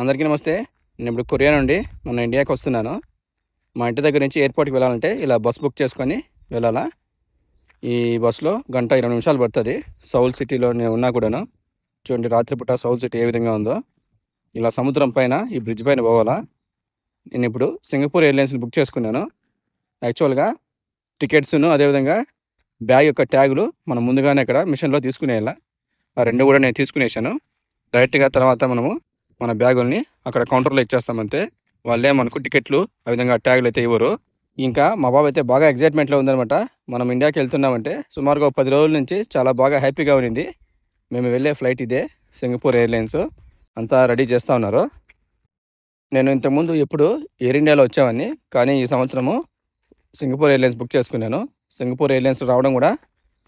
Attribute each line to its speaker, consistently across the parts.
Speaker 1: అందరికీ నమస్తే. నేను ఇప్పుడు కొరియా నుండి మన ఇండియాకి వస్తున్నాను. మా ఇంటి దగ్గర నుంచి ఎయిర్పోర్ట్కి వెళ్ళాలంటే ఇలా బస్ బుక్ చేసుకొని వెళ్ళాలా? ఈ బస్సులో గంట ఇరవై నిమిషాలు పడుతుంది. సౌల్ సిటీలో నేను ఉన్నా కూడాను. చూడండి రాత్రిపూట సౌల్ సిటీ ఏ విధంగా ఉందో. ఇలా సముద్రం పైన ఈ బ్రిడ్జ్ పైన పోవాలా? నేను ఇప్పుడు సింగపూర్ ఎయిర్లైన్స్ని బుక్ చేసుకున్నాను. యాక్చువల్గా టికెట్స్ను అదేవిధంగా బ్యాగ్ యొక్క ట్యాగులు మనం ముందుగానే ఇక్కడ మిషన్లో తీసుకునేలా ఆ రెండు కూడా నేను తీసుకునేసాను డైరెక్ట్గా తర్వాత మనము మన బ్యాగుల్ని అక్కడ కౌంటర్లో ఇచ్చేస్తామంతే. వాళ్ళే మనకు టికెట్లు ఆ విధంగా ట్యాగులు అయితే ఇవ్వరు. ఇంకా మా బాబు అయితే బాగా ఎగ్జైట్మెంట్లో ఉందనమాట మనం ఇండియాకి వెళ్తున్నామంటే సుమారుగా ఒక పది రోజుల నుంచి చాలా బాగా హ్యాపీగా ఉన్నింది. మేము వెళ్ళే ఫ్లైట్ ఇదే సింగపూర్ ఎయిర్లైన్స్. అంతా రెడీ చేస్తూ ఉన్నారు. నేను ఇంతకుముందు ఎప్పుడు ఎయిర్ ఇండియాలో వచ్చామని కానీ ఈ సంవత్సరము సింగపూర్ ఎయిర్లైన్స్ బుక్ చేసుకున్నాను. సింగపూర్ ఎయిర్లైన్స్ రావడం కూడా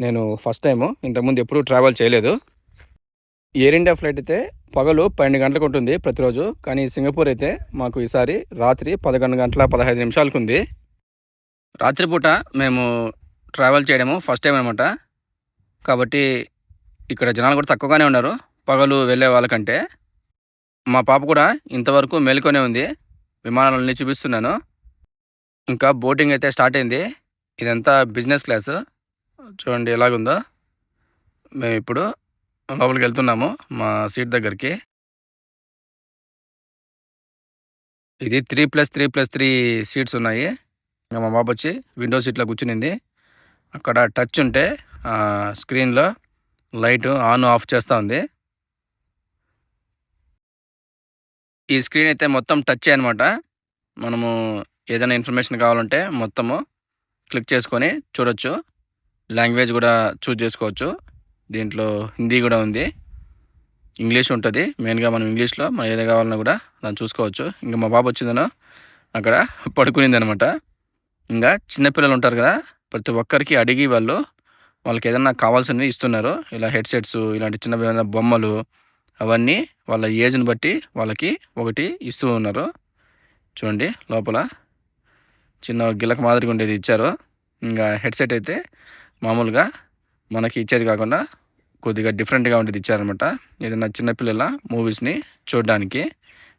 Speaker 1: నేను ఫస్ట్ టైము. ఇంతకుముందు ఎప్పుడూ ట్రావెల్ చేయలేదు. ఎయిర్ ఇండియా ఫ్లైట్ అయితే పగలు పన్నెండు గంటలకు ఉంటుంది ప్రతిరోజు. కానీ సింగపూర్ అయితే మాకు ఈసారి రాత్రి పదకొండు గంటల పదహైదు నిమిషాలకు ఉంది. రాత్రిపూట మేము ట్రావెల్ చేయడము ఫస్ట్ టైం అనమాట కాబట్టి ఇక్కడ జనాలు కూడా తక్కువగానే ఉన్నారు. పగలు వెళ్ళే వాళ్ళకంటే. మా పాప కూడా ఇంతవరకు మేలుకొనే ఉంది. విమానాలన్నీ చూపిస్తున్నాను. ఇంకా బోటింగ్ అయితే స్టార్ట్ అయింది. ఇదంతా బిజినెస్ క్లాస్ చూడండి ఎలాగుందో. మేము ఇప్పుడు లోపలికి వెళ్తున్నాము మా సీట్ దగ్గరికి. ఇది three plus three plus three seats ఉన్నాయి. ఇంకా మా బాబు వచ్చి విండో సీట్లో కూర్చునింది. అక్కడ టచ్ ఉంటే స్క్రీన్లో లైట్ ఆన్ ఆఫ్ చేస్తూ ఉంది. ఈ స్క్రీన్ అయితే మొత్తం టచ్ అనమాట మనము ఏదైనా ఇన్ఫర్మేషన్ కావాలంటే మొత్తము క్లిక్ చేసుకొని చూడొచ్చు. లాంగ్వేజ్ కూడా చూజ్ చేసుకోవచ్చు. దీంట్లో హిందీ కూడా ఉంది. ఇంగ్లీష్ ఉంటుంది. మెయిన్గా మనం ఇంగ్లీష్లో మనం ఏది కావాలన్నా కూడా దాన్ని చూసుకోవచ్చు. ఇంకా మా బాబు వచ్చిందనో అక్కడ పడుకునింది అనమాట ఇంకా చిన్నపిల్లలు ఉంటారు కదా ప్రతి ఒక్కరికి అడిగి వాళ్ళు వాళ్ళకి ఏదన్నా కావాల్సినవి ఇస్తున్నారు. ఇలా హెడ్సెట్స్ ఇలాంటి చిన్న బొమ్మలు అవన్నీ వాళ్ళ ఏజ్ని బట్టి వాళ్ళకి ఒకటి ఇస్తూ ఉన్నారు. చూడండి లోపల చిన్న గిలక మాదిరిగా ఉండేది ఇచ్చారు. ఇంకా హెడ్సెట్ అయితే మామూలుగా మనకి ఇచ్చేది కాకుండా కొద్దిగా డిఫరెంట్గా ఉండేది ఇచ్చారనమాట ఏదైనా చిన్నపిల్లల మూవీస్ని చూడడానికి.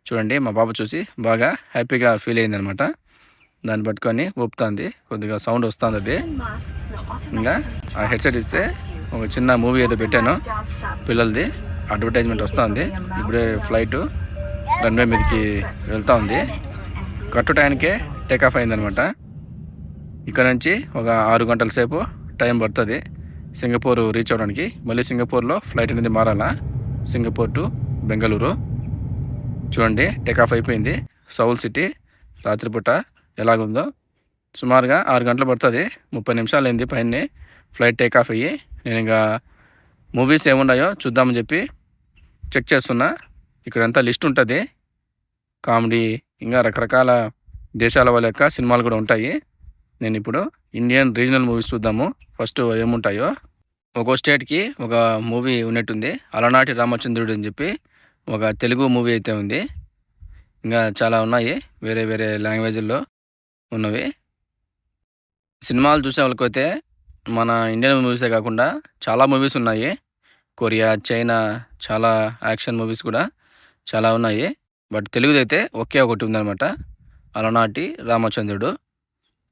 Speaker 1: చూడండి మా పాప చూసి బాగా హ్యాపీగా ఫీల్ అయిందనమాట దాన్ని పట్టుకొని ఒప్పుతుంది కొద్దిగా సౌండ్ వస్తుంది అది. ఇంకా ఆ హెడ్సెట్ ఇస్తే ఒక చిన్న మూవీ ఏదో పెట్టాను. పిల్లలది అడ్వర్టైజ్మెంట్ వస్తుంది. ఇప్పుడే ఫ్లైట్ రన్వే మీదకి వెళ్తూ ఉంది. కట్టు టైంకే టేక్ ఆఫ్ అయిందనమాట ఇక్కడ నుంచి ఒక ఆరు గంటల సేపు టైం పడుతుంది. సింగపూర్ రీచ్ అవ్వడానికి మళ్ళీ సింగపూర్లో ఫ్లైట్ అనేది మారాలా? Singapore to Bengaluru. చూడండి టేకాఫ్ అయిపోయింది. సౌల్ సిటీ రాత్రిపూట ఎలాగుందో. సుమారుగా ఆరు గంటలు పడుతుంది. ముప్పై నిమిషాలు అయింది పైన. ఫ్లైట్ టేక్ ఆఫ్ అయ్యి నేను ఇంకా మూవీస్ ఏమున్నాయో చూద్దామని చెప్పి చెక్ చేస్తున్నా. ఇక్కడంతా లిస్ట్ ఉంటుంది. కామెడీ ఇంకా రకరకాల దేశాల వాళ్ళ యొక్క సినిమాలు కూడా ఉంటాయి. నేను ఇప్పుడు ఇండియన్ రీజనల్ మూవీస్ చూద్దాము. ఫస్ట్ ఏముంటాయో. ఒక్కో స్టేట్కి ఒక మూవీ ఉన్నట్టుంది. అలనాటి రామచంద్రుడు అని చెప్పి ఒక తెలుగు మూవీ అయితే ఉంది. ఇంకా చాలా ఉన్నాయి. వేరే వేరే లాంగ్వేజ్లో ఉన్నవి. సినిమాలు చూసే వాళ్ళకైతే మన ఇండియన్ మూవీసే కాకుండా చాలా మూవీస్ ఉన్నాయి. కొరియా చైనా చాలా యాక్షన్ మూవీస్ కూడా చాలా ఉన్నాయి. బట్ తెలుగుదైతే ఒకే ఒకటి ఉందన్నమాట. అలనాటి రామచంద్రుడు.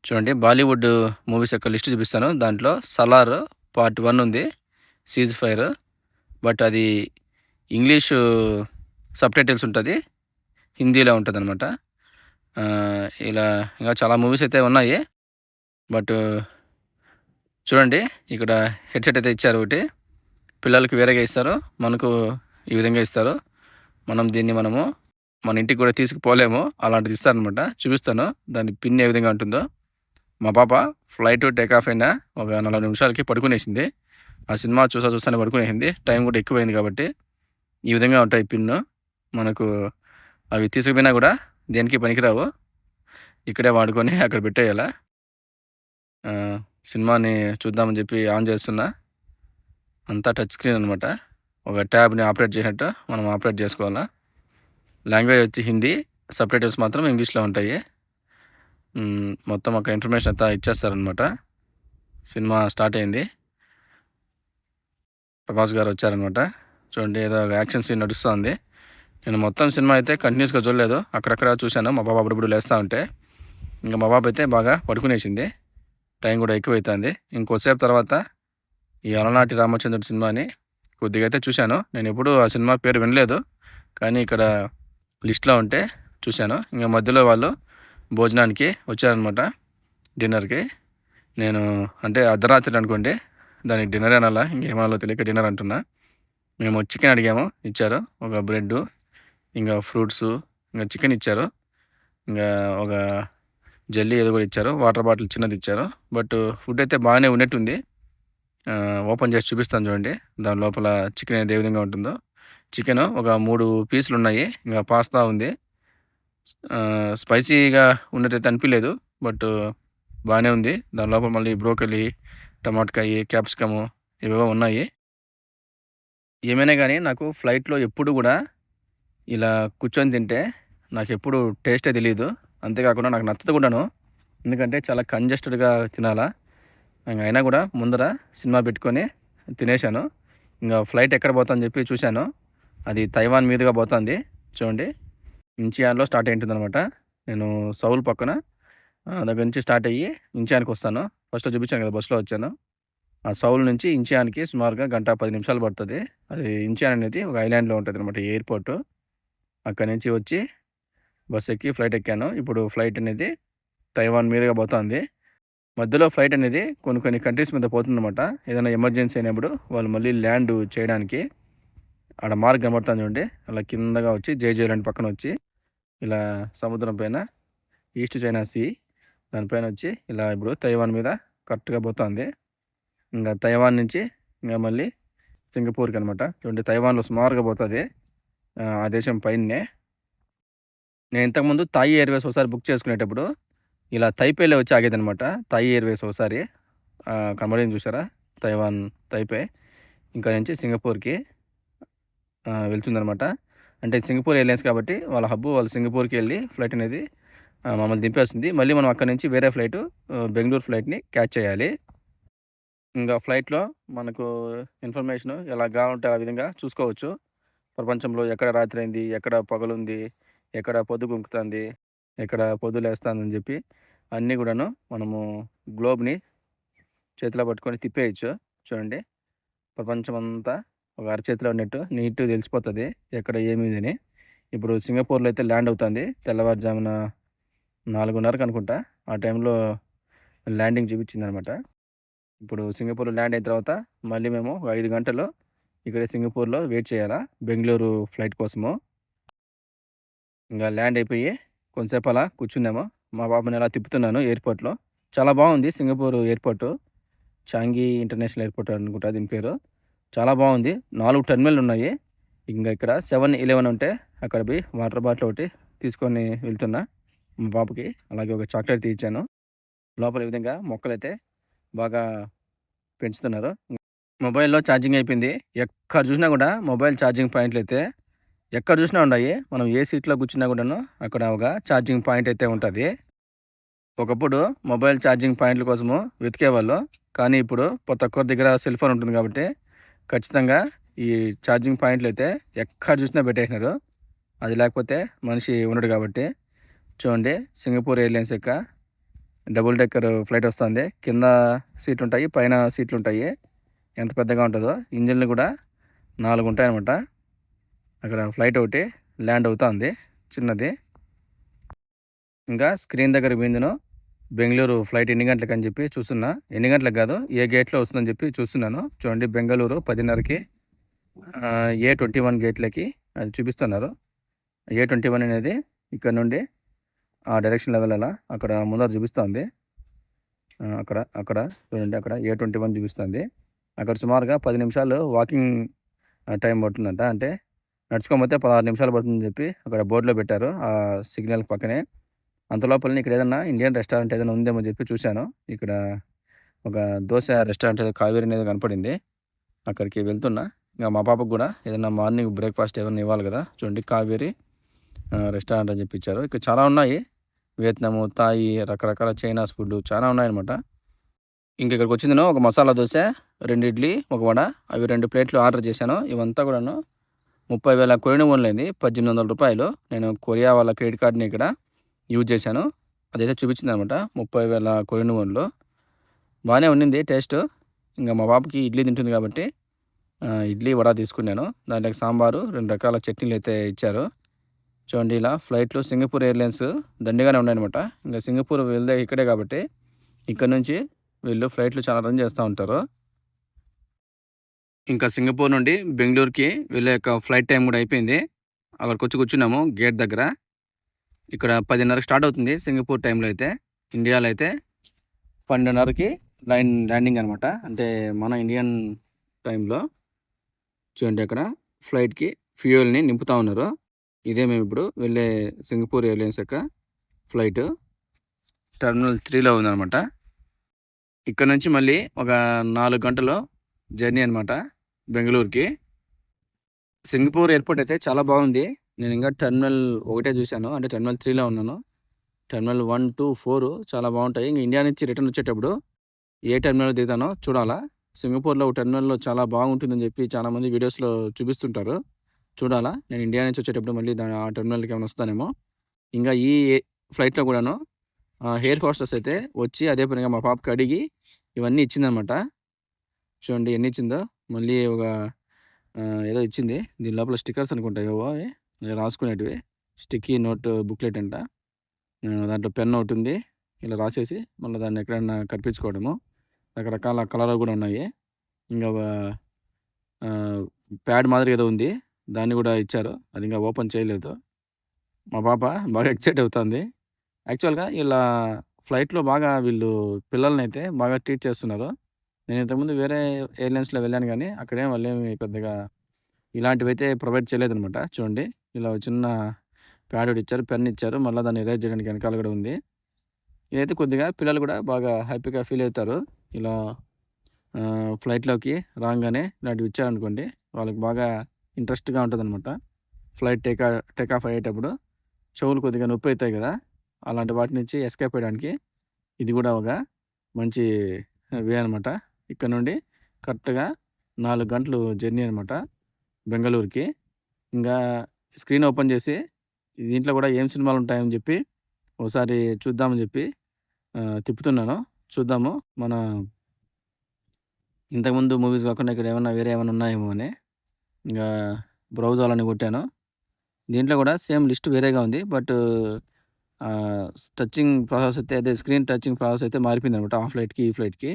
Speaker 1: చూడండి బాలీవుడ్ మూవీస్ యొక్క లిస్ట్ చూపిస్తాను. దాంట్లో సలార్ పార్ట్ వన్ ఉంది సీజ్ ఫైర్. బట్ అది ఇంగ్లీషు సబ్ టైటిల్స్ ఉంటుంది హిందీలో ఉంటుంది అనమాట ఇలా ఇంకా చాలా మూవీస్ అయితే ఉన్నాయి. బట్ చూడండి ఇక్కడ హెడ్సెట్ అయితే ఇచ్చారు ఒకటి. పిల్లలకి వేరేగా ఇస్తారు మనకు ఈ విధంగా ఇస్తారు. మనం దీన్ని మనము మన ఇంటికి కూడా తీసుకుపోలేము అలాంటిది ఇస్తారనమాట చూపిస్తాను దాని పిన్ ఏ విధంగా ఉంటుందో. మా పాప ఫ్లైట్ టేక్ ఆఫ్ అయినా ఒక నలభై నిమిషాలకి పడుకునేసింది. ఆ సినిమా చూసా చూస్తానే పడుకునేసింది. టైం కూడా ఎక్కువైంది కాబట్టి ఈ విధంగా ఉంటాయి పిన్ను. మనకు అవి తీసుకుపోయినా కూడా దేనికి పనికిరావు. ఇక్కడే వాడుకొని అక్కడ పెట్టేయాల? సినిమాని చూద్దామని చెప్పి ఆన్ చేస్తున్నా. అంతా టచ్ స్క్రీన్ అనమాట ఒక ట్యాబ్ని ఆపరేట్ చేసినట్టు మనం ఆపరేట్ చేసుకోవాలా? లాంగ్వేజ్ వచ్చి హిందీ సపరేటర్స్ మాత్రం ఇంగ్లీష్లో ఉంటాయి. మొత్తం ఒక ఇన్ఫర్మేషన్ అంతా ఇచ్చేస్తారనమాట సినిమా స్టార్ట్ అయింది. ప్రభాస్ గారు వచ్చారనమాట చూడండి ఏదో యాక్షన్ సీన్ నడుస్తుంది. నేను మొత్తం సినిమా అయితే కంటిన్యూస్గా చూడలేదు. అక్కడక్కడ చూశాను. మా బాబు అప్పుడప్పుడు లేస్తూ ఉంటే. ఇంకా మా బాబు అయితే బాగా పడుకునేసింది. టైం కూడా ఎక్కువ ఇంకోసేపు తర్వాత ఈ అలనాటి రామచంద్రుడు సినిమాని కొద్దిగా అయితే చూశాను. నేను ఎప్పుడు ఆ సినిమా పేరు వినలేదు. కానీ ఇక్కడ లిస్ట్లో ఉంటే చూశాను. ఇంకా మధ్యలో వాళ్ళు భోజనానికి వచ్చారనమాట డిన్నర్కి. నేను అంటే అర్ధరాత్రి అనుకోండి దానికి డిన్నర్ అనాలా? ఇంకేమనాలో తెలియక డిన్నర్ అంటున్నా. మేము చికెన్ అడిగాము ఇచ్చారు. ఒక బ్రెడ్ ఇంకా ఫ్రూట్స్ ఇంకా చికెన్ ఇచ్చారు. ఇంకా ఒక జల్లీ ఏదో కూడా ఇచ్చారు. వాటర్ బాటిల్ చిన్నది ఇచ్చారు. బట్ ఫుడ్ అయితే బాగానే ఉన్నట్టుంది. ఓపెన్ చేసి చూపిస్తాను చూడండి. దాని లోపల చికెన్ అనేది ఏ విధంగా ఉంటుందో. చికెన్ ఒక మూడు పీసులు ఉన్నాయి ఇంకా పాస్తా ఉంది. స్పైసీగా ఉన్నట్టయితే అనిపించలేదు బట్ బాగానే ఉంది. దాని లోపల మళ్ళీ బ్రోకలీ టమాటకాయ క్యాప్సికము ఇవేవో ఉన్నాయి. ఏమైనా కానీ నాకు ఫ్లైట్లో ఎప్పుడు కూడా ఇలా కూర్చొని తింటే నాకు ఎప్పుడు టేస్టే తెలియదు అంతేకాకుండా నాకు నచ్చదు కూడాను. ఎందుకంటే చాలా కంజెస్టెడ్గా తినాలా. ఇంకా అయినా కూడా ముందర సినిమా పెట్టుకొని తినేశాను. ఇంకా ఫ్లైట్ ఎక్కడ పోతుందని చెప్పి చూశాను. అది తైవాన్ మీదుగా పోతుంది. చూడండి. ఇంచియాన్లో స్టార్ట్ అయింటుంది అనమాట నేను సౌల్ పక్కన దగ్గర నుంచి స్టార్ట్ అయ్యి ఇంచియానికి వస్తాను. ఫస్ట్లో చూపించాను కదా బస్సులో వచ్చాను. ఆ సౌల్ నుంచి ఇంచియానికి సుమారుగా గంట పది నిమిషాలు పడుతుంది. అది ఇంచియాన్ అనేది ఒక ఐలాండ్లో ఉంటుంది అనమాట ఎయిర్పోర్ట్. అక్కడి నుంచి వచ్చి బస్ ఎక్కి ఫ్లైట్ ఎక్కాను. ఇప్పుడు ఫ్లైట్ అనేది తైవాన్ మీదుగా పోతుంది. మధ్యలో ఫ్లైట్ అనేది కొన్ని కొన్ని కంట్రీస్ మీద పోతుందన్నమాట. ఏదైనా ఎమర్జెన్సీ అయినప్పుడు వాళ్ళు మళ్ళీ ల్యాండ్ చేయడానికి ఆడ మార్క్ కనబడుతుంది చూడండి. అలా కిందగా వచ్చి జేజేలాండ్ పక్కన వచ్చి ఇలా సముద్రం పైన ఈస్ట్ చైనా సీ దానిపైన వచ్చి ఇలా ఇప్పుడు తైవాన్ మీద కరెక్ట్గా పోతుంది. ఇంకా తైవాన్ నుంచి ఇంకా మళ్ళీ సింగపూర్కి అనమాట చూడండి తైవాన్లో సుమారుగా పోతుంది. ఆ, దేశం పైనే నేను ఇంతకుముందు తాయి ఎయిర్వేస్ ఒకసారి బుక్ చేసుకునేటప్పుడు ఇలా తైపేలో వచ్చి ఆగేదనమాట తాయి ఎయిర్వేస్ ఒకసారి. కనబడింది చూసారా? Taiwan Taipei. ఇంకా నుంచి సింగపూర్కి. వెళ్తుందనమాట అంటే సింగపూర్ ఎయిర్లైన్స్ కాబట్టి వాళ్ళ హబ్బు వాళ్ళు సింగపూర్కి వెళ్ళి ఫ్లైట్ అనేది మమ్మల్ని దింపేస్తుంది. మళ్ళీ మనం అక్కడ నుంచి వేరే ఫ్లైట్ బెంగళూరు ఫ్లైట్ని క్యాచ్ చేయాలి. ఇంకా ఫ్లైట్లో మనకు ఇన్ఫర్మేషన్ ఎలా కావాలంటే ఆ విధంగా చూసుకోవచ్చు. ప్రపంచంలో ఎక్కడ రాత్రి అయింది ఎక్కడ పగలుంది ఎక్కడ పొద్దు గుంకుతుంది ఎక్కడ పొద్దులేస్తుందని చెప్పి అన్నీ కూడాను మనము గ్లోబ్ని చేతిలో పట్టుకొని తిప్పేయచ్చు. చూడండి. ప్రపంచం అంతా ఒక అరచేతిలో ఉన్నట్టు నీట్గా తెలిసిపోతుంది ఎక్కడ ఏమిది ఇప్పుడు సింగపూర్లో అయితే ల్యాండ్ అవుతుంది. తెల్లవారుజామున నాలుగున్నరకు అనుకుంటా. ఆ టైంలో ల్యాండింగ్ చూపించింది అనమాట ఇప్పుడు సింగపూర్లో ల్యాండ్ అయిన తర్వాత మళ్ళీ మేము ఒక ఐదు గంటలు ఇక్కడ సింగపూర్లో వెయిట్ చేయాలా? బెంగళూరు ఫ్లైట్ కోసము. ఇంకా ల్యాండ్ అయిపోయి కొంతసేపు అలా కూర్చున్నాము మా బాబుని అలా తిప్పుతున్నాను ఎయిర్పోర్ట్లో. చాలా బాగుంది Singapore airport. Changi international airport అనుకుంటా దీని పేరు. చాలా బాగుంది. నాలుగు టర్మినల్ ఉన్నాయి. ఇంకా ఇక్కడ సెవెన్ ఇలెవెన్ ఉంటే అక్కడ పోయి వాటర్ బాటిల్ ఒకటి తీసుకొని వెళ్తున్నా మా బాబుకి అలాగే ఒక చాక్లెట్ తీయించాను లోపల ఈ విధంగా మొక్కలైతే బాగా పెంచుతున్నారు. మొబైల్లో ఛార్జింగ్ అయిపోయింది. ఎక్కడ చూసినా కూడా మొబైల్ ఛార్జింగ్ పాయింట్లు అయితే ఎక్కడ చూసినా ఉన్నాయి. మనం ఏ సీట్లో కూర్చున్నా కూడాను అక్కడ ఒక ఛార్జింగ్ పాయింట్ అయితే ఉంటుంది. ఒకప్పుడు మొబైల్ ఛార్జింగ్ పాయింట్ల కోసము వెతికేవాళ్ళు. కానీ ఇప్పుడు ప్రతి ఒక్కరి దగ్గర సెల్ ఫోన్ ఉంటుంది కాబట్టి ఖచ్చితంగా ఈ ఛార్జింగ్ పాయింట్లు అయితే ఎక్కడ చూసినా పెట్టేసినారు అది లేకపోతే మనిషి ఉండడు కాబట్టి. చూడండి సింగపూర్ ఎయిర్లైన్స్ యొక్క డబుల్ డెక్కర్ ఫ్లైట్ వస్తుంది. కింద సీట్లు ఉంటాయి పైన సీట్లు ఉంటాయి. ఎంత పెద్దగా ఉంటుందో. ఇంజిన్లు కూడా నాలుగు ఉంటాయన్నమాట. అక్కడ ఫ్లైట్ ఒకటి ల్యాండ్ అవుతుంది చిన్నది. ఇంకా స్క్రీన్ దగ్గర బిందును బెంగళూరు ఫ్లైట్ ఎన్ని గంటలకు అని చెప్పి చూస్తున్నా. ఎన్ని గంటలకు కాదు ఏ గేట్లో వస్తుందని చెప్పి చూస్తున్నాను. చూడండి బెంగళూరు పదిన్నరకి ఏ ట్వంటీ వన్ గేట్లకి అది చూపిస్తున్నారు. ఏ ట్వంటీ వన్ అనేది ఇక్కడ నుండి ఆ డైరెక్షన్ లెవెల్ అలా అక్కడ ముందర చూపిస్తుంది. అక్కడ అక్కడ చూడండి అక్కడ ఏ ట్వంటీ వన్ చూపిస్తుంది. అక్కడ సుమారుగా పది నిమిషాలు వాకింగ్ టైం పడుతుందంట. అంటే నడుచుకోకపోతే పదహారు నిమిషాలు పడుతుందని చెప్పి అక్కడ బోర్డులో పెట్టారు. ఆ సిగ్నల్ పక్కనే. అంత లోపల ఇక్కడ ఏదైనా ఇండియన్ రెస్టారెంట్ ఏదైనా ఉందేమో చెప్పి చూశాను. ఇక్కడ ఒక దోశ రెస్టారెంట్ ఏదో కావేరి అనేది కనపడింది. అక్కడికి వెళ్తున్నా. ఇంకా మా పాపకు కూడా ఏదైనా మార్నింగ్ బ్రేక్ఫాస్ట్ ఏదైనా ఇవ్వాలి కదా? చూడండి కావేరి రెస్టారెంట్ అని చెప్పి ఇచ్చారు. ఇక్కడ చాలా ఉన్నాయి. వియత్నాము తాయి రకరకాల చైనాస్ ఫుడ్ చాలా ఉన్నాయన్నమాట. ఇంక ఇక్కడికి వచ్చింది ఒక మసాలా దోశ రెండు ఇడ్లీ ఒక వడ. అవి రెండు ప్లేట్లు ఆర్డర్ చేశాను. ఇవంతా కూడాను ముప్పై వేల కొరిన ఓన్లైంది. పద్దెనిమిది వందల రూపాయలు. నేను కొరియా వాళ్ళ క్రెడిట్ కార్డ్ని ఇక్కడ యూజ్ చేశాను. అదైతే చూపించింది అనమాట ముప్పై వేల కొరిన వన్లో. బాగానే ఉండింది టేస్ట్. ఇంకా మా బాబుకి ఇడ్లీ తింటుంది కాబట్టి ఇడ్లీ వడ తీసుకున్నాను. దాంట్లోకి సాంబారు రెండు రకాల చట్నీలు అయితే ఇచ్చారు. చూడండి ఇలా ఫ్లైట్లు సింగపూర్ ఎయిర్లైన్స్ దండిగానే ఉన్నాయన్నమాట. ఇంకా సింగపూర్ వెళ్తే ఇక్కడే కాబట్టి ఇక్కడ నుంచి వీళ్ళు ఫ్లైట్లు చాలా రన్ చేస్తూ ఉంటారు. ఇంకా సింగపూర్ నుండి బెంగళూరుకి వెళ్ళే యొక్క ఫ్లైట్ టైం కూడా అయిపోయింది. అక్కడికి వచ్చి కూర్చున్నాము గేట్ దగ్గర. ఇక్కడ పదిన్నరకు స్టార్ట్ అవుతుంది సింగపూర్ టైంలో అయితే ఇండియాలో అయితే పన్నెండున్నరకి లైన్ ల్యాండింగ్ అనమాట అంటే మన ఇండియన్ టైంలో చూడండి అక్కడ ఫ్లైట్కి ఫ్యూయల్ని నింపుతూ ఉన్నారు. ఇదే మేము ఇప్పుడు వెళ్ళే సింగపూర్ ఎయిర్లైన్స్ యొక్క ఫ్లైట్. టెర్మినల్ త్రీలో ఉందన్నమాట. ఇక్కడ నుంచి మళ్ళీ ఒక నాలుగు గంటలు జర్నీ అనమాట బెంగళూరుకి. సింగపూర్ ఎయిర్పోర్ట్ అయితే చాలా బాగుంది. నేను ఇంకా టెర్మినల్ ఒకటే చూశాను. అంటే టెర్మినల్ త్రీలో ఉన్నాను. టెర్మినల్ వన్ టూ ఫోర్ చాలా బాగుంటాయి. ఇంకా ఇండియా నుంచి రిటర్న్ వచ్చేటప్పుడు ఏ టెర్మినల్ దిగుతానో చూడాలా. సింగపూర్లో ఒక టెర్మినల్లో చాలా బాగుంటుందని చెప్పి చాలామంది వీడియోస్లో చూపిస్తుంటారు. చూడాలా. నేను ఇండియా నుంచి వచ్చేటప్పుడు మళ్ళీ దాని ఆ టెర్మినల్కి ఏమైనా వస్తానేమో. ఇంకా ఈ ఫ్లైట్లో కూడాను హెయిర్ హోస్టెస్ అయితే వచ్చి అదే పనిగా మా పాపకి అడిగి ఇవన్నీ ఇచ్చిందనమాట. చూడండి ఎన్ని ఇచ్చిందో. మళ్ళీ ఒక ఏదో ఇచ్చింది. దీని లోపల స్టిక్కర్స్ అనుకుంటాయి ఏవో రాసుకునేటివి. స్టిక్కీ నోట్ బుక్లెట్ అంట. దాంట్లో పెన్ ఒకటి ఉంది. ఇలా రాసేసి మళ్ళీ దాన్ని ఎక్కడైనా కనిపించుకోవడము. రకరకాల కలర్ కూడా ఉన్నాయి. ఇంకా ప్యాడ్ మాదిరి ఏదో ఉంది. దాన్ని కూడా ఇచ్చారు. అది ఇంకా ఓపెన్ చేయలేదు. మా పాప బాగా ఎక్సైట్ అవుతుంది. యాక్చువల్గా ఇలా ఫ్లైట్లో బాగా వీళ్ళు పిల్లల్ని అయితే బాగా ట్రీట్ చేస్తున్నారు. నేను ఇంతకుముందు వేరే ఎయిర్లైన్స్లో వెళ్ళాను కానీ అక్కడేం వాళ్ళేమి పెద్దగా ఇలాంటివి అయితే ప్రొవైడ్ చేయలేదనమాట. చూడండి ఇలా చిన్న ప్యాడ్ ఒకటి ఇచ్చారు పెన్ ఇచ్చారు మళ్ళీ దాన్ని ఎరేజ్ చేయడానికి వెనకాల కూడా ఉంది. ఇదైతే కొద్దిగా పిల్లలు కూడా బాగా హ్యాపీగా ఫీల్ అవుతారు. ఇలా ఫ్లైట్లోకి రాగానే ఇలాంటివి ఇచ్చారనుకోండి వాళ్ళకి బాగా ఇంట్రెస్ట్గా ఉంటుంది అనమాట ఫ్లైట్ టేకా టేక్ ఆఫ్ అయ్యేటప్పుడు చెవులు కొద్దిగా నొప్పి అవుతాయి కదా అలాంటి వాటి నుంచి ఎస్కేప్ అయ్యడానికి ఇది కూడా ఒక మంచి వే అనమాట ఇక్కడ నుండి కరెక్ట్గా నాలుగు గంటలు జర్నీ అనమాట బెంగళూరుకి. ఇంకా స్క్రీన్ ఓపెన్ చేసి దీంట్లో కూడా ఏం సినిమాలు ఉంటాయని చెప్పి ఒకసారి చూద్దామని చెప్పి తిప్పుతున్నాను. చూద్దాము. మన ఇంతకుముందు మూవీస్ కాకుండా ఇక్కడ ఏమైనా వేరే ఏమైనా ఉన్నాయేమో అని. ఇంకా బ్రౌజ్ అవ్వాలని కొట్టాను. దీంట్లో కూడా సేమ్ లిస్ట్ వేరేగా ఉంది. బట్ టచింగ్ ప్రాసెస్ అయితే అదే స్క్రీన్ టచింగ్ ప్రాసెస్ అయితే మారిపోయింది అనమాట. ఆ ఫ్లైట్కి ఈ ఫ్లైట్కి.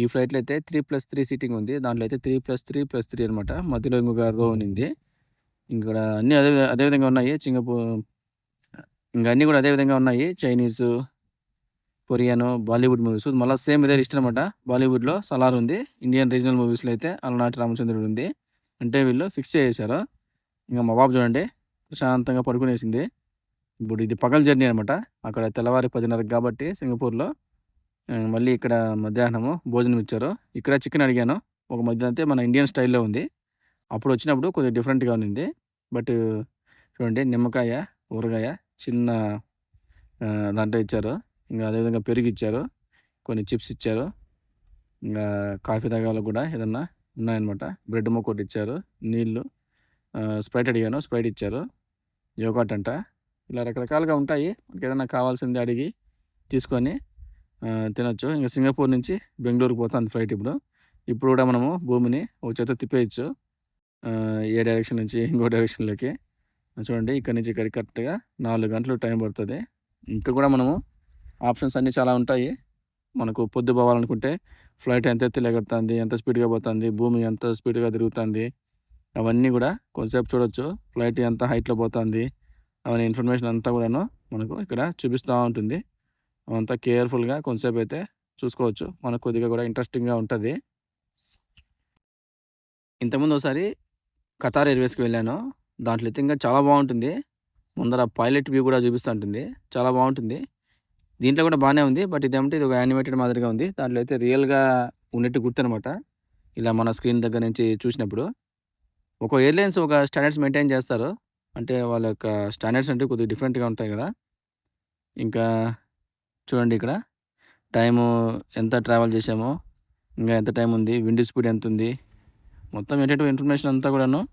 Speaker 1: ఈ ఫ్లైట్లో అయితే త్రీ ప్లస్ త్రీ సీటింగ్ ఉంది. దాంట్లో అయితే three plus three plus three అనమాట మధ్యలో ఇంకొక రో ఉంది. ఇక్కడ అన్నీ అదే అదేవిధంగా ఉన్నాయి. సింగపూర్ ఇంకా అన్నీ కూడా అదేవిధంగా ఉన్నాయి. Chinese Korean Bollywood movies. మళ్ళీ సేమ్ ఇదే ఇష్టం అనమాట బాలీవుడ్లో సలార్ ఉంది. ఇండియన్ రీజనల్ మూవీస్లో అయితే అలనాటి రామచంద్రుడు ఉంది. అంటే వీళ్ళు ఫిక్స్ చేశారు ఇంకా మా బాబు చూడండి. ప్రశాంతంగా పడుకునేసింది. ఇప్పుడు ఇది పగల జర్నీ అనమాట అక్కడ తెల్లవారి పదిన్నరకు కాబట్టి సింగపూర్లో మళ్ళీ ఇక్కడ మధ్యాహ్నము భోజనం ఇచ్చారు ఇక్కడ చికెన్ అడిగాను. ఒక మధ్య అయితే మన ఇండియన్ స్టైల్లో ఉంది. అప్పుడు వచ్చినప్పుడు కొద్దిగా డిఫరెంట్గా ఉంది బట్ చూడండి నిమ్మకాయ ఊరగాయ చిన్న దాంట్లో ఇచ్చారు. ఇంకా అదేవిధంగా పెరుగు ఇచ్చారు కొన్ని చిప్స్ ఇచ్చారు. ఇంకా కాఫీ తాగాలో కూడా ఏదన్నా ఉన్నాయన్నమాట. బ్రెడ్ మొక్కోటి ఇచ్చారు. నీళ్ళు స్ప్రైట్ అడిగాను. స్ప్రైట్ ఇచ్చారు. యోగాట్ అంట. ఇలా రకరకాలుగా ఉంటాయి. మనకి ఏదైనా కావాల్సింది అడిగి తీసుకొని తినొచ్చు. ఇంకా సింగపూర్ నుంచి బెంగళూరుకి పోతుంది ఫ్లైట్ ఇప్పుడు. ఇప్పుడు కూడా మనము భూమిని ఒక చేత తిప్పేయచ్చు. ఏ డైరెక్షన్ నుంచి ఇంకో డైరెక్షన్లోకి చూడండి ఇక్కడ నుంచి ఇక్కడికి కరెక్ట్గా నాలుగు గంటలు టైం పడుతుంది. ఇంకా కూడా మనము ఆప్షన్స్ అన్నీ చాలా ఉంటాయి. మనకు పొద్దు పోవాలనుకుంటే ఫ్లైట్ ఎంత ఎత్తులు ఎంత స్పీడ్గా పోతుంది భూమి ఎంత స్పీడ్గా తిరుగుతుంది అవన్నీ కూడా కొంతసేపు చూడొచ్చు. ఫ్లైట్ ఎంత హైట్లో పోతుంది అవన్నీ ఇన్ఫర్మేషన్ అంతా కూడాను మనకు ఇక్కడ చూపిస్తూ ఉంటుంది. అంతా కేర్ఫుల్గా కొంతసేపు అయితే చూసుకోవచ్చు. మనకు కొద్దిగా కూడా ఇంట్రెస్టింగ్గా ఉంటుంది. ఇంతకుముందు ఒకసారి కతార్ ఎయిర్వేస్కి వెళ్ళాను. దాంట్లో అయితే ఇంకా చాలా బాగుంటుంది. ముందర పైలట్ వ్యూ కూడా చూపిస్తూ ఉంటుంది. చాలా బాగుంటుంది. దీంట్లో కూడా బాగానే ఉంది. బట్ ఇదేమంటే ఇది ఒక యానిమేటెడ్ మాదిరిగా ఉంది. దాంట్లో అయితే రియల్గా ఉన్నట్టు గుర్తనమాట. ఇలా మన స్క్రీన్ దగ్గర నుంచి చూసినప్పుడు. ఒక ఎయిర్లైన్స్ ఒక స్టాండర్డ్స్ మెయింటైన్ చేస్తారు. అంటే వాళ్ళ యొక్క స్టాండర్డ్స్ అంటే కొద్దిగా డిఫరెంట్గా ఉంటాయి కదా. ఇంకా చూడండి ఇక్కడ. టైము ఎంత ట్రావెల్ చేసామో ఇంకా ఎంత టైం ఉంది విండ్ స్పీడ్ ఎంత ఉంది. మొత్తం ఏంటంటే ఇన్ఫర్మేషన్ అంతా కూడాను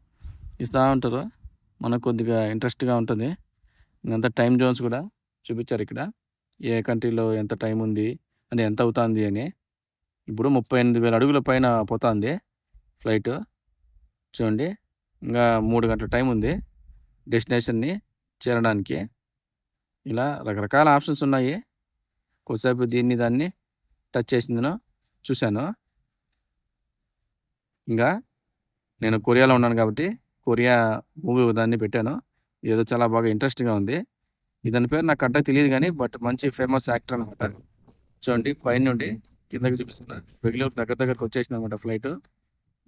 Speaker 1: ఇస్తూ ఉంటారు. మనకు కొద్దిగా ఇంట్రెస్ట్గా ఉంటుంది. ఇంకంతా టైం జోన్స్ కూడా చూపించారు ఇక్కడ. ఏ కంట్రీలో ఎంత టైం ఉంది అని ఎంత అవుతుంది అని. ఇప్పుడు ముప్పై ఎనిమిది వేల అడుగుల పైన పోతుంది ఫ్లైట్. చూడండి ఇంకా మూడు గంటల టైం ఉంది డెస్టినేషన్ని చేరడానికి. ఇలా రకరకాల ఆప్షన్స్ ఉన్నాయి. కొద్దిసేపు దీన్ని దాన్ని టచ్ చేసిందను చూశాను. ఇంకా నేను కొరియాలో ఉన్నాను కాబట్టి కొరియా మూవీ దాన్ని పెట్టాను. ఏదో చాలా బాగా ఇంట్రెస్టింగ్గా ఉంది. ఇతని పేరు నాకు కరెక్ట్గా తెలియదు కానీ బట్ మంచి ఫేమస్ యాక్టర్ అనమాట చూడండి పైన నుండి కిందకి చూపిస్తున్నా. బెంగళూరు దగ్గర దగ్గరకు వచ్చేసింది అనమాట ఫ్లైట్.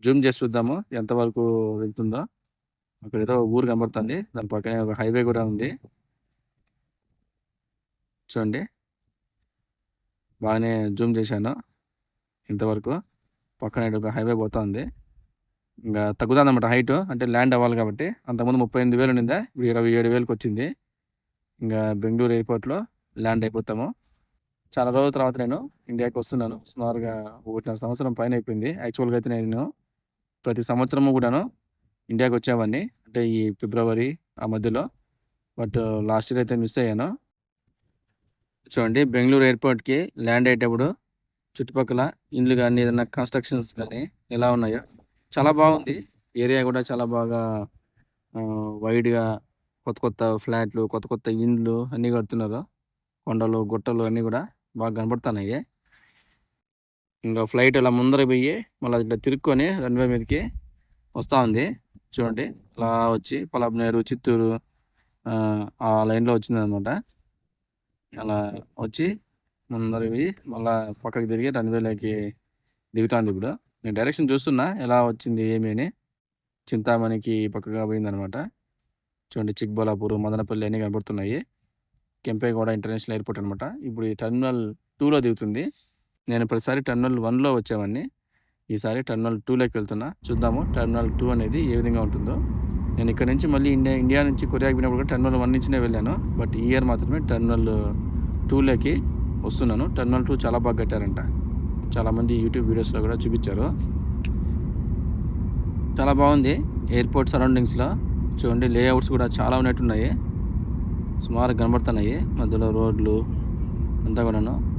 Speaker 1: జూమ్ చేసి చూద్దాము ఎంతవరకు వెళ్తుందో. అక్కడ ఏదో ఊరు కనబడుతుంది. దాని పక్కనే ఒక హైవే కూడా ఉంది. చూడండి. బాగానే జూమ్ చేశాను. ఇంతవరకు పక్కన ఒక హైవే పోతుంది. ఇంకా తగ్గుతుంది అనమాట హైట్ అంటే ల్యాండ్ అవ్వాలి కాబట్టి. అంతకుముందు ముప్పై ఎనిమిది వేలు ఉండిందా ఇప్పుడు ఇరవై ఏడు వేలకు వచ్చింది. ఇంకా బెంగళూరు ఎయిర్పోర్ట్లో ల్యాండ్ అయిపోతాము. చాలా రోజుల తర్వాత నేను ఇండియాకి వస్తున్నాను. సుమారుగా ఒకటిన్నర సంవత్సరం పైన అయిపోయింది. యాక్చువల్గా అయితే నేను ప్రతి సంవత్సరము కూడాను ఇండియాకి వచ్చేవాడిని. అంటే ఈ ఫిబ్రవరి ఆ మధ్యలో. బట్ లాస్ట్ ఇయర్ అయితే మిస్ అయ్యాను. చూడండి బెంగళూరు ఎయిర్పోర్ట్కి ల్యాండ్ అయ్యేటప్పుడు చుట్టుపక్కల ఇండ్లు కానీ ఏదైనా కన్స్ట్రక్షన్స్ కానీ ఎలా ఉన్నాయో. చాలా బాగుంది. ఏరియా కూడా చాలా బాగా వైడ్గా కొత్త కొత్త ఫ్లాట్లు కొత్త కొత్త ఇండ్లు అన్నీ కడుతున్నారు. కొండలు గుట్టలు అన్నీ కూడా బాగా కనబడుతున్నాయి. ఇంకా ఫ్లైట్ ఇలా ముందర పోయి మళ్ళీ ఇట్లా తిరుక్కొని రన్వే మీదకి వస్తూ ఉంది. చూడండి అలా వచ్చి పలాబ్నేరు చిత్తూరు ఆ, ఆ లైన్లో వచ్చింది అనమాట అలా వచ్చి ముందర మళ్ళా పక్కకు తిరిగి రన్వేలోకి దిగుతాంది ఇప్పుడు. నేను డైరెక్షన్ చూస్తున్నా ఎలా వచ్చింది ఏమి అని. చింతామణికి పక్కగా పోయిందనమాట. చూడండి చిక్బలాపూర్ మదనపల్లి అన్నీ కనబడుతున్నాయి కెంపేగౌడ ఇంటర్నేషనల్ ఎయిర్పోర్ట్ అనమాట. ఇప్పుడు ఈ టర్మినల్ టూలో దిగుతుంది. నేను ప్రతిసారి టర్మినల్ వన్లో వచ్చేవాడిని ఈసారి టర్మినల్ టూలోకి వెళ్తున్నా. చూద్దాము టర్మినల్ టూ అనేది ఏ విధంగా ఉంటుందో. నేను ఇక్కడ నుంచి మళ్ళీ ఇండియా ఇండియా నుంచి కొరియాకి పోయినప్పుడు కూడా టర్మినల్ వన్ నుంచినే వెళ్ళాను. బట్ ఈ ఇయర్ మాత్రమే టర్మినల్ టూలోకి వస్తున్నాను. టర్మినల్ టూ చాలా బాగా కట్టారంట. చాలామంది యూట్యూబ్ వీడియోస్లో కూడా చూపించారు. చాలా బాగుంది. ఎయిర్పోర్ట్ సరౌండింగ్స్లో చూడండి లేఅవుట్స్ కూడా చాలా ఉన్నట్టున్నాయి. సుమారు కనబడుతున్నాయి. మధ్యలో రోడ్లు అంతా కూడాను.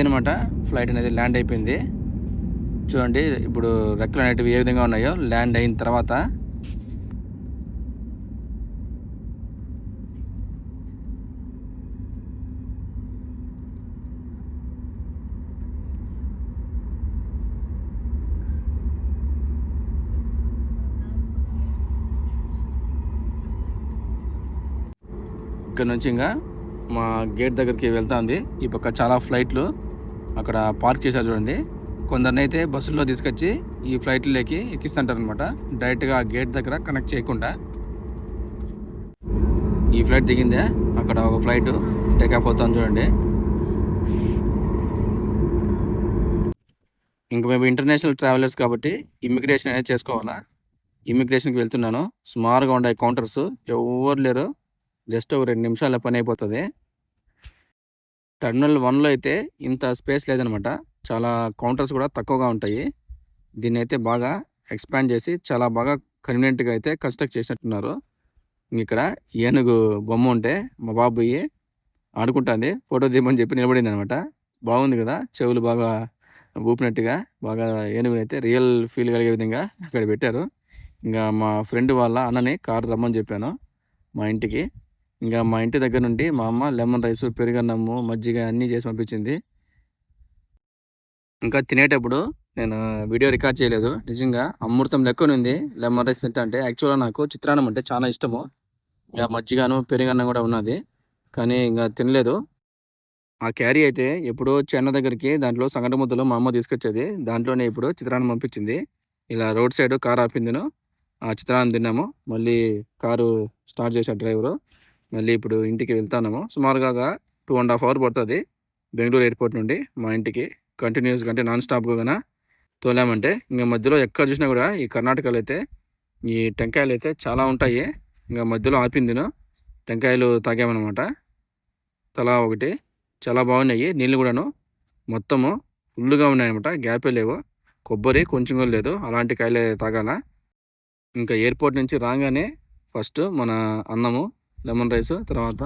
Speaker 1: ఇదనమాట ఫ్లైట్ అనేది ల్యాండ్ అయిపోయింది. చూడండి ఇప్పుడు రెక్కలు అనేటివి ఏ విధంగా ఉన్నాయో ల్యాండ్ అయిన తర్వాత. ఇక్కడ నుంచి ఇంకా మా గేట్ దగ్గరికి వెళ్తుంది ఈ పక్క చాలా ఫ్లైట్లు అక్కడ పార్క్ చేశారు చూడండి. కొందరిని అయితే బస్సుల్లో తీసుకొచ్చి ఈ ఫ్లైట్లోకి ఎక్కిస్తుంటారు అనమాట డైరెక్ట్గా గేట్ దగ్గర కనెక్ట్ చేయకుండా. ఈ ఫ్లైట్ దిగిందే అక్కడ ఒక ఫ్లైట్ టేక్ ఆఫ్ అవుతాను చూడండి. ఇంక మేము ఇంటర్నేషనల్ ట్రావెలర్స్ కాబట్టి ఇమిగ్రేషన్ అనేది చేసుకోవాలా? ఇమిగ్రేషన్కి వెళ్తున్నాను. సుమారుగా ఉండే కౌంటర్స్ ఎవరు లేరు. జస్ట్ ఒక రెండు నిమిషాల పని అయిపోతుంది. టర్మినల్ వన్లో అయితే ఇంత స్పేస్ లేదనమాట. చాలా కౌంటర్స్ కూడా తక్కువగా ఉంటాయి. దీన్ని అయితే బాగా ఎక్స్పాండ్ చేసి చాలా బాగా కన్వీనియంట్గా అయితే కన్స్ట్రక్ట్ చేసినట్టున్నారు. ఇక్కడ ఏనుగు బొమ్మ ఉంటే మా బాబుయ్యి ఆడుకుంటుంది. ఫోటో దీపని చెప్పి నిలబడింది అనమాట బాగుంది కదా? చెవులు బాగా ఊపినట్టుగా బాగా ఏనుగుని అయితే రియల్ ఫీల్ కలిగే విధంగా అక్కడ పెట్టారు. ఇంకా మా ఫ్రెండ్ వాళ్ళ అన్నని కారు రమ్మని చెప్పాను మా ఇంటికి. ఇంకా మా ఇంటి దగ్గర నుండి మా అమ్మ లెమన్ రైస్ పెరుగన్నము మజ్జిగ అన్నీ చేసి పంపించింది. ఇంకా తినేటప్పుడు నేను వీడియో రికార్డ్ చేయలేదు. నిజంగా అమృతం లెక్క ఉంది. లెమన్ రైస్ తింటే అంటే యాక్చువల్గా నాకు చిత్రాన్నం అంటే చాలా ఇష్టము. ఇంకా మజ్జిగను పెరుగన్నం కూడా ఉన్నది. కానీ ఇంకా తినలేదు. ఆ క్యారీ అయితే ఎప్పుడో చెన్న దగ్గరికి దాంట్లో సంగటి ముద్దలో మా అమ్మ తీసుకొచ్చేది. దాంట్లోనే ఇప్పుడు చిత్రాన్నం పంపించింది. ఇలా రోడ్ సైడ్ కార్ ఆపిందిను. ఆ చిత్రాన్నం తిన్నాము. మళ్ళీ కారు స్టార్ట్ చేశాడు డ్రైవరు. మళ్ళీ ఇప్పుడు ఇంటికి వెళ్తాము సుమారుగా టూ అండ్ హాఫ్ అవర్ పడుతుంది. బెంగళూరు ఎయిర్పోర్ట్ నుండి మా ఇంటికి. కంటిన్యూస్గా అంటే నాన్ స్టాప్గా తోలామంటే ఇంకా మధ్యలో ఎక్కడ చూసినా కూడా ఈ కర్ణాటకలో అయితే ఈ టెంకాయలు అయితే చాలా ఉంటాయి. ఇంకా మధ్యలో ఆపిందిను. టెంకాయలు తాగామన్నమాట. తలా ఒకటి. చాలా బాగున్నాయి. నీళ్ళు కూడాను మొత్తము ఫుల్గా ఉన్నాయన్నమాట. గ్యాపే లేవు. కొబ్బరి కొంచెం కూడా లేదు. అలాంటి కాయలే తాగాల. ఇంకా ఎయిర్పోర్ట్ నుంచి రాగానే ఫస్ట్ మన అన్నము లెమన్ రైస్ తర్వాత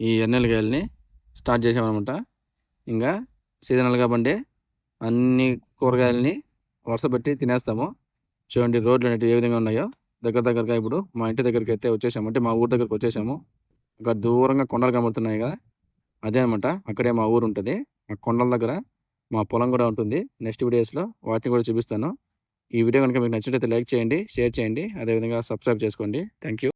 Speaker 1: ఈ ఎన్నెలకాయలని స్టార్ట్ చేసామన్నమాట. ఇంకా సీజనల్గా పండే అన్ని కూరగాయలని వరుసపెట్టి తినేస్తాము. చూడండి రోడ్లు అనేవి ఏ విధంగా ఉన్నాయో. దగ్గర దగ్గరగా ఇప్పుడు మా ఇంటి దగ్గరికి అయితే వచ్చేసాము. అంటే మా ఊరి దగ్గరకు వచ్చేసాము. ఒక దూరంగా కొండలు కనబడుతున్నాయి కదా. అదే అనమాట అక్కడే మా ఊరు ఉంటుంది. ఆ కొండల దగ్గర మా పొలం కూడా ఉంటుంది. నెక్స్ట్ వీడియోస్లో వాటిని కూడా చూపిస్తాను. ఈ వీడియో కనుక మీకు నచ్చినట్లయితే లైక్ చేయండి షేర్ చేయండి. అదేవిధంగా సబ్స్క్రైబ్ చేసుకోండి. Thank you